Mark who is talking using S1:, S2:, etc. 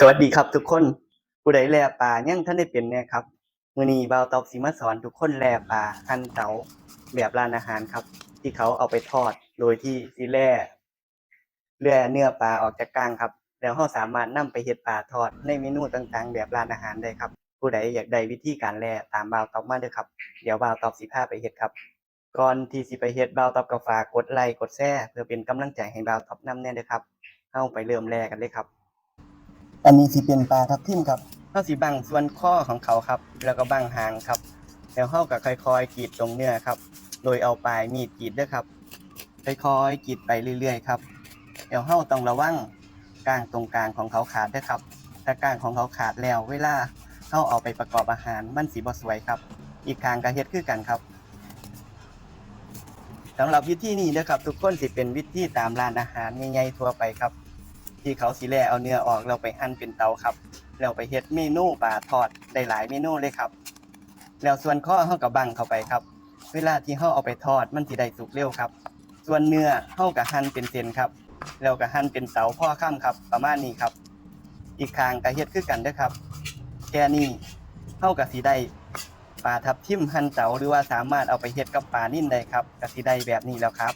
S1: สวัสดีครับทุกคนผู้ใดแลปลายังท่านได้เป็นแน่ครับมือนีบาวตอบสิมาสอนทุกคนแล่ปลาหั่นเตาแบบร้านอาหารครับ ที่เขาเอาไปทอดโดยที่สิแล่เลือเนื้อปลาออกจากกลางครับ แล้วเราสามารถนำไปเฮ็ดปลาทอดในเมนูต่างๆ แบบร้านอาหารได้ครับ ผู้ใดอยากได้วิธีการแล่ตามบาวตอบมาเด้อครับ เดี๋ยวบาวตอบสิพาไปเฮ็ดครับ ก่อนที่สิไปเฮ็ดบาวตอบก็ฝากกดไลค์กดแชร์เพื่อเป็นกำลังใจให้บาวตอบนำแน่เด้อครับเฮาไปเริ่มแล่กันเลยครับ อันนี้สิเป็นปลาทับทิมครับเฮาสิบังส่วนข้อของเขาครับ แล้วก็บังหางครับ แล้วเฮาก็ค่อยๆกรีดตรงเนื้อครับ โดยเอาปลายมีดกรีดด้อครับ ค่อยๆกรีดไปเรื่อยๆครับแล้วเฮาต้องระวังก้างตรงกลางของเขาขาดด้อครับ ถ้าก้างของเขาขาดแล้วเวลาเฮาเอาไปประกอบอาหารมันสิบ่สวยครับ อีกทางก็เฮ็ดคือกันครับสำหรับวิธีนี้นะครับ ทุกคนสิเป็นวิธีตามร้านอาหารใหญ่ๆทั่วไปครับ ที่เขาสิแล่เอาเนื้อออกเราไปหั่นเป็นเตาครับแล้วไปเฮ็ดเมนูปลาทอดได้หลายเมนูเลยครับ แล้วส่วนข้อเฮาก็บังเข้าไปครับ เวลาที่เฮาเอาไปทอดมันสิได้สุกเร็วครับ ส่วนเนื้อเฮาก็หั่นเป็นเส้นครับแล้วก็หั่นเป็นเตาพ่อค่ำครับ ประมาณนี้ครับ อีกข้างก็เฮ็ดคือกันเด้อครับแค่นี้เฮาก็สิได้ปลาทับทิมหั่นเตาหรือว่าสามารถเอาไปเฮ็ดกับปลานิ่นได้ครับก็สิได้แบบนี้แล้วครับ